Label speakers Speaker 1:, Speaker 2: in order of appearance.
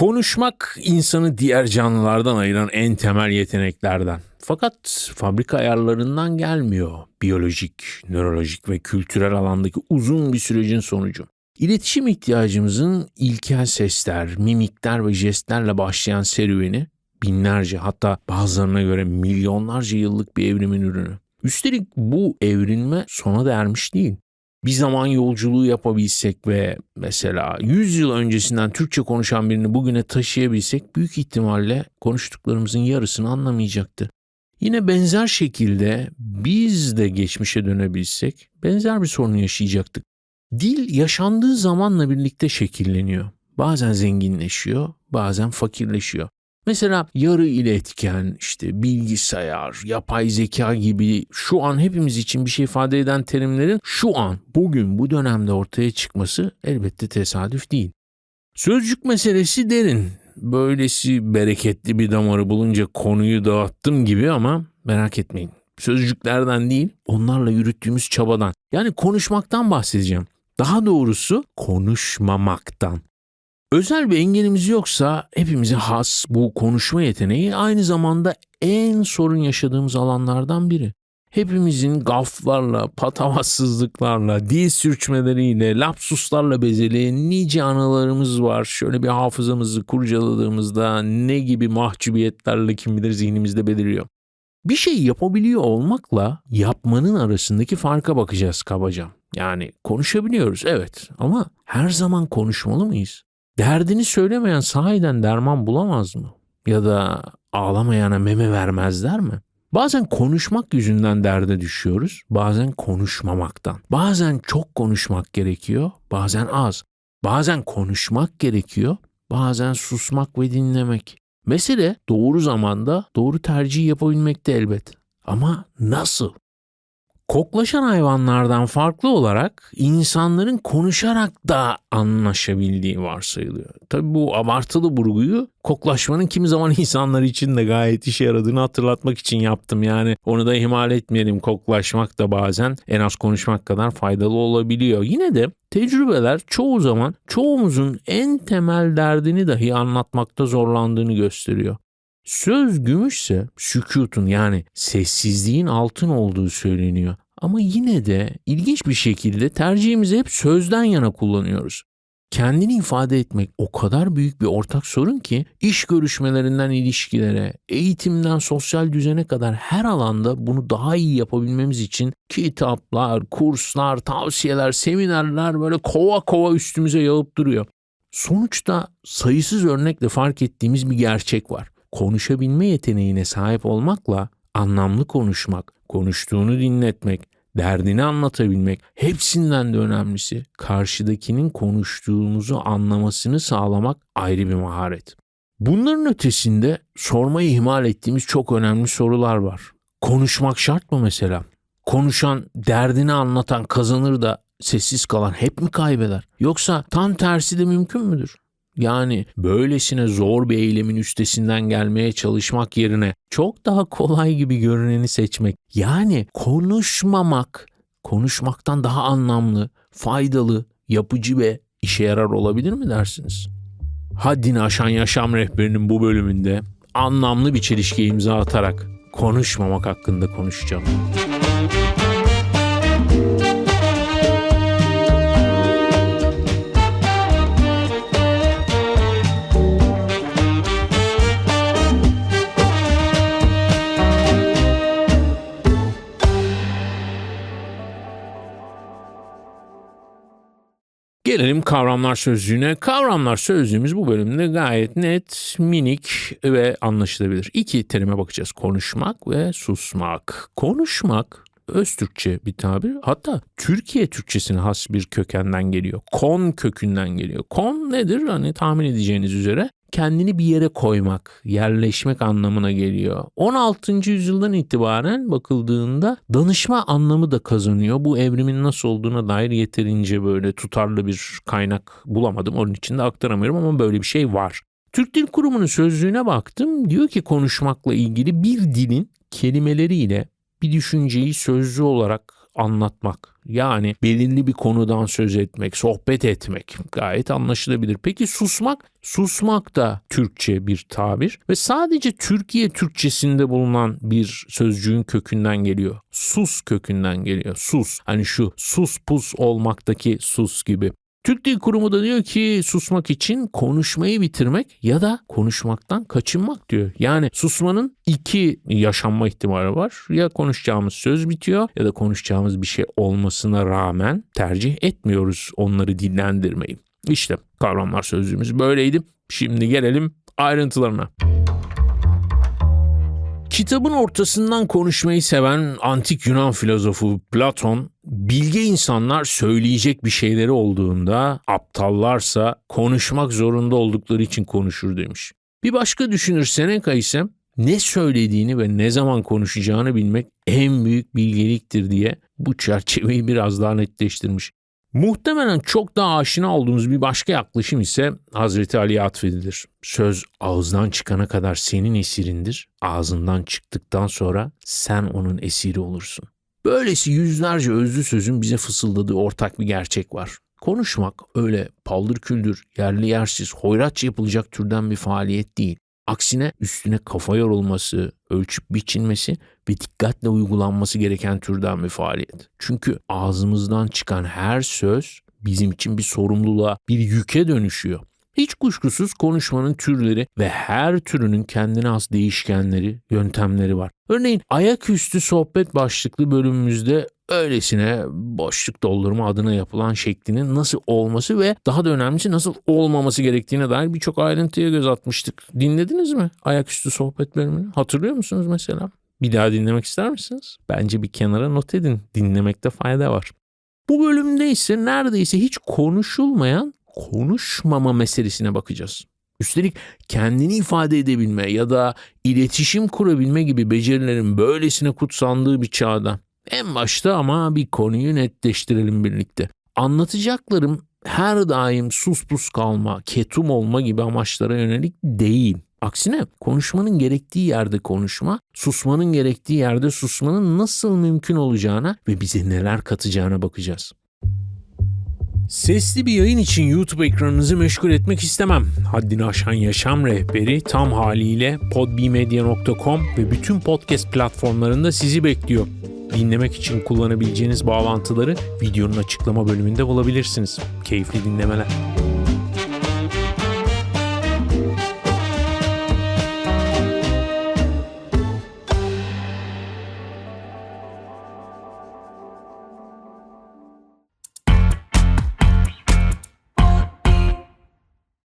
Speaker 1: Konuşmak insanı diğer canlılardan ayıran en temel yeteneklerden. Fakat fabrika ayarlarından gelmiyor. Biyolojik, nörolojik ve kültürel alandaki uzun bir sürecin sonucu. İletişim ihtiyacımızın ilkel sesler, mimikler ve jestlerle başlayan serüveni binlerce hatta bazılarına göre milyonlarca yıllık bir evrimin ürünü. Üstelik bu evrilme sona da ermiş değil bir zaman yolculuğu yapabilsek ve mesela 100 yıl öncesinden Türkçe konuşan birini bugüne taşıyabilsek büyük ihtimalle konuştuklarımızın yarısını anlamayacaktı. Yine benzer şekilde biz de geçmişe dönebilsek benzer bir sorun yaşayacaktık. Dil yaşandığı zamanla birlikte şekilleniyor. Bazen zenginleşiyor, bazen fakirleşiyor. Mesela yarı iletken, işte bilgisayar, yapay zeka gibi şu an hepimiz için bir şey ifade eden terimlerin şu an, bugün, bu dönemde ortaya çıkması elbette tesadüf değil. Sözcük meselesi derin. Böylesi bereketli bir damarı bulunca konuyu dağıttım gibi ama merak etmeyin. Sözcüklerden değil, onlarla yürüttüğümüz çabadan. Yani konuşmaktan bahsedeceğim. Daha doğrusu konuşmamaktan. Özel bir engelimiz yoksa hepimize has bu konuşma yeteneği aynı zamanda en sorun yaşadığımız alanlardan biri. Hepimizin gaflarla, patavatsızlıklarla, dil sürçmeleriyle, lapsuslarla bezeli nice anılarımız var. Şöyle bir hafızamızı kurcaladığımızda ne gibi mahcubiyetlerle kim bilir zihnimizde beliriyor. Bir şey yapabiliyor olmakla yapmanın arasındaki farka bakacağız kabaca. Yani konuşabiliyoruz evet ama her zaman konuşmalı mıyız? Derdini söylemeyen sahiden derman bulamaz mı? Ya da ağlamayana meme vermezler mi? Bazen konuşmak yüzünden derde düşüyoruz, bazen konuşmamaktan. Bazen çok konuşmak gerekiyor, bazen az. Bazen konuşmak gerekiyor, bazen susmak ve dinlemek. Mesele doğru zamanda doğru tercih yapabilmekte elbet. Ama nasıl? Koklaşan hayvanlardan farklı olarak insanların konuşarak da anlaşabildiği varsayılıyor. Tabii bu abartılı vurguyu koklaşmanın kimi zaman insanlar için de gayet işe yaradığını hatırlatmak için yaptım. Yani onu da ihmal etmeyelim. Koklaşmak da bazen en az konuşmak kadar faydalı olabiliyor. Yine de tecrübeler çoğu zaman çoğumuzun en temel derdini dahi anlatmakta zorlandığını gösteriyor. Söz gümüşse sükutun yani sessizliğin altın olduğu söyleniyor. Ama yine de ilginç bir şekilde tercihimizi hep sözden yana kullanıyoruz. Kendini ifade etmek o kadar büyük bir ortak sorun ki iş görüşmelerinden ilişkilere, eğitimden sosyal düzene kadar her alanda bunu daha iyi yapabilmemiz için kitaplar, kurslar, tavsiyeler, seminerler böyle kova kova üstümüze yağıp duruyor. Sonuçta sayısız örnekle fark ettiğimiz bir gerçek var konuşabilme yeteneğine sahip olmakla anlamlı konuşmak, konuştuğunu dinletmek, derdini anlatabilmek hepsinden de önemlisi karşıdakinin konuştuğumuzu anlamasını sağlamak ayrı bir maharet. Bunların ötesinde sormayı ihmal ettiğimiz çok önemli sorular var. Konuşmak şart mı mesela? Konuşan, derdini anlatan kazanır da sessiz kalan hep mi kaybeder? Yoksa tam tersi de mümkün müdür? Yani böylesine zor bir eylemin üstesinden gelmeye çalışmak yerine çok daha kolay gibi görüneni seçmek. Yani konuşmamak konuşmaktan daha anlamlı, faydalı, yapıcı ve işe yarar olabilir mi dersiniz? Haddini aşan yaşam rehberinin bu bölümünde anlamlı bir çelişkiye imza atarak konuşmamak hakkında konuşacağım. Gelelim kavramlar sözlüğüne. Kavramlar sözlüğümüz bu bölümde gayet net, minik ve anlaşılabilir. İki terime bakacağız. Konuşmak ve susmak. Konuşmak öz Türkçe bir tabir. Hatta Türkiye Türkçesine has bir kökenden geliyor. Kon kökünden geliyor. Kon nedir? Hani tahmin edeceğiniz üzere kendini bir yere koymak, yerleşmek anlamına geliyor. 16. yüzyıldan itibaren bakıldığında danışma anlamı da kazanıyor. Bu evrimin nasıl olduğuna dair yeterince böyle tutarlı bir kaynak bulamadım. Onun için de aktaramıyorum ama böyle bir şey var. Türk Dil Kurumu'nun sözlüğüne baktım. Diyor ki konuşmakla ilgili bir dilin kelimeleriyle bir düşünceyi sözlü olarak anlatmak. Yani belirli bir konudan söz etmek, sohbet etmek gayet anlaşılabilir. Peki susmak? Susmak da Türkçe bir tabir ve sadece Türkiye Türkçesinde bulunan bir sözcüğün kökünden geliyor. Sus kökünden geliyor. Sus. Hani şu sus pus olmaktaki sus gibi. Türk Dil Kurumu da diyor ki susmak için konuşmayı bitirmek ya da konuşmaktan kaçınmak diyor. Yani susmanın iki yaşanma ihtimali var. Ya konuşacağımız söz bitiyor ya da konuşacağımız bir şey olmasına rağmen tercih etmiyoruz onları dillendirmeyi. İşte kavramlar sözlüğümüz böyleydi. Şimdi gelelim ayrıntılarına. Kitabın ortasından konuşmayı seven antik Yunan filozofu Platon, bilge insanlar söyleyecek bir şeyleri olduğunda, aptallarsa konuşmak zorunda oldukları için konuşur demiş. Bir başka düşünür Seneca ise ne söylediğini ve ne zaman konuşacağını bilmek en büyük bilgeliktir diye bu çerçeveyi biraz daha netleştirmiş. Muhtemelen çok daha aşina olduğumuz bir başka yaklaşım ise Hazreti Ali'ye atfedilir. Söz ağızdan çıkana kadar senin esirindir, ağzından çıktıktan sonra sen onun esiri olursun. Böylesi yüzlerce özlü sözün bize fısıldadığı ortak bir gerçek var. Konuşmak öyle paldır küldür, yerli yersiz, hoyratça yapılacak türden bir faaliyet değil. Aksine üstüne kafa yorulması, ölçüp biçilmesi ve dikkatle uygulanması gereken türden bir faaliyet. Çünkü ağzımızdan çıkan her söz bizim için bir sorumluluğa, bir yüke dönüşüyor. Hiç kuşkusuz konuşmanın türleri ve her türünün kendine has değişkenleri, yöntemleri var. Örneğin ayaküstü sohbet başlıklı bölümümüzde öylesine boşluk doldurma adına yapılan şeklinin nasıl olması ve daha da önemlisi nasıl olmaması gerektiğine dair birçok ayrıntıya göz atmıştık. Dinlediniz mi ayaküstü sohbet bölümünü? Hatırlıyor musunuz mesela? Bir daha dinlemek ister misiniz? Bence bir kenara not edin. Dinlemekte fayda var. Bu bölümde ise neredeyse hiç konuşulmayan konuşmama meselesine bakacağız. Üstelik kendini ifade edebilme ya da iletişim kurabilme gibi becerilerin böylesine kutsandığı bir çağda. En başta ama bir konuyu netleştirelim birlikte. Anlatacaklarım her daim sus pus kalma, ketum olma gibi amaçlara yönelik değil. Aksine konuşmanın gerektiği yerde konuşma, susmanın gerektiği yerde susmanın nasıl mümkün olacağına ve bize neler katacağına bakacağız. Sesli bir yayın için YouTube ekranınızı meşgul etmek istemem. Haddini aşan yaşam rehberi tam haliyle podbmedia.com ve bütün podcast platformlarında sizi bekliyor. Dinlemek için kullanabileceğiniz bağlantıları videonun açıklama bölümünde bulabilirsiniz. Keyifli dinlemeler.